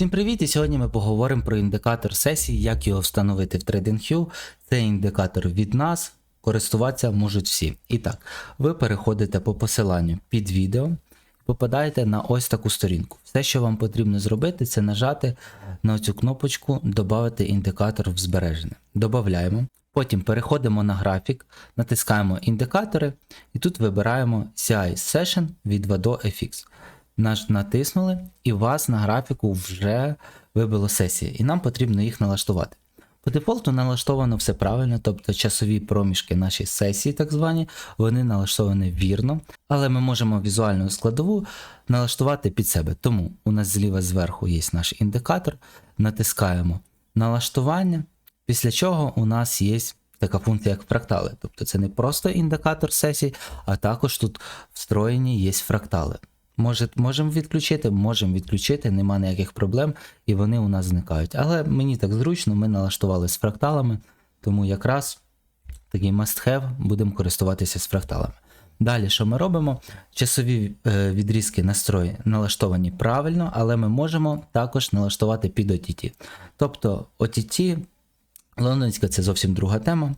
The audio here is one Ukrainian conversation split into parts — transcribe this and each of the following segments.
Всім привіт! І сьогодні ми поговоримо про індикатор сесії, як його встановити в TradingView. Це індикатор від нас, користуватися можуть всі. І так, ви переходите по посиланню під відео попадаєте на ось таку сторінку. Все, що вам потрібно зробити, це нажати на цю кнопочку Добавити індикатор в збережене. Добавляємо. Потім переходимо на графік, натискаємо індикатори і тут вибираємо CI Session від Vado FX. Натиснули, і у вас на графіку вже вибило сесії, і нам потрібно їх налаштувати. По дефолту налаштовано все правильно, тобто часові проміжки нашої сесії, так звані, вони налаштовані вірно, але ми можемо візуальну складову налаштувати під себе. Тому у нас зліва зверху є наш індикатор, натискаємо налаштування, після чого у нас є така функція, як фрактали. Тобто це не просто індикатор сесій, а також тут встроєні є фрактали. Може, можемо відключити, можемо відключити, нема ніяких проблем, і вони у нас зникають. Але мені так зручно, ми налаштували з фракталами, тому якраз такий must-have, будемо користуватися з фракталами. Далі, що ми робимо? Часові е, відрізки настрої налаштовані правильно, але ми можемо також налаштувати під OTT. Тобто OTT, лондонська це зовсім друга тема,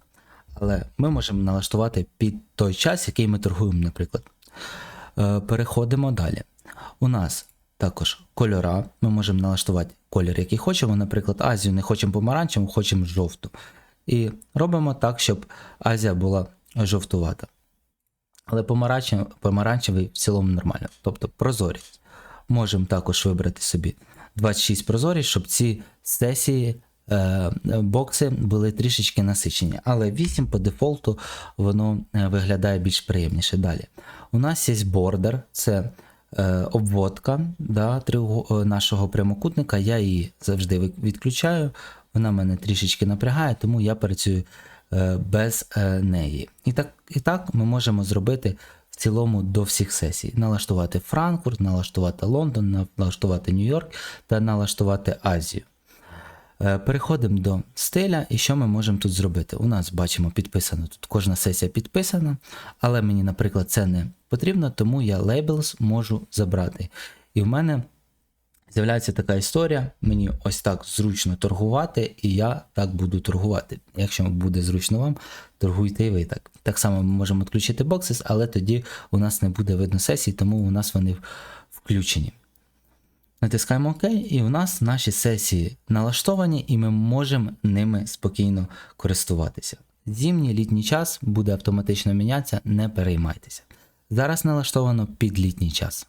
але ми можемо налаштувати під той час, який ми торгуємо, наприклад. Е, Переходимо далі. У нас також кольора. Ми можемо налаштувати колір, який хочемо. Наприклад, Азію не хочемо помаранчеву, хочемо жовту. І робимо так, щоб Азія була жовтувата. Але помаранчевий, помаранчевий в цілому нормально. Тобто прозорість. Можемо також вибрати собі 26 прозорість, щоб ці сесії. Е, Бокси були трішечки насичені, але 8 по дефолту воно е, виглядає більш приємніше. Далі. У нас є бордер, це е, обводка да, нашого прямокутника. Я її завжди відключаю. Вона мене трішечки напрягає, тому я працюю без неї. І так, і так ми можемо зробити в цілому до всіх сесій: налаштувати Франкфурт, налаштувати Лондон, налаштувати Нью-Йорк та налаштувати Азію. Е, Переходимо до стиля, і що ми можемо тут зробити? У нас бачимо підписано, тут кожна сесія підписана, але мені, наприклад, це не потрібно, тому я labels можу забрати. І в мене з'являється така історія, мені ось так зручно торгувати, і я так буду торгувати. Якщо буде зручно вам, торгуйте і ви так. Так само ми можемо відключити боксис, але тоді у нас не буде видно сесій, тому у нас вони включені. Натискаємо ОК, і у нас наші сесії налаштовані, і ми можемо ними спокійно користуватися. Зимній літній час буде автоматично мінятися, не переймайтеся. Зараз налаштовано під літній час.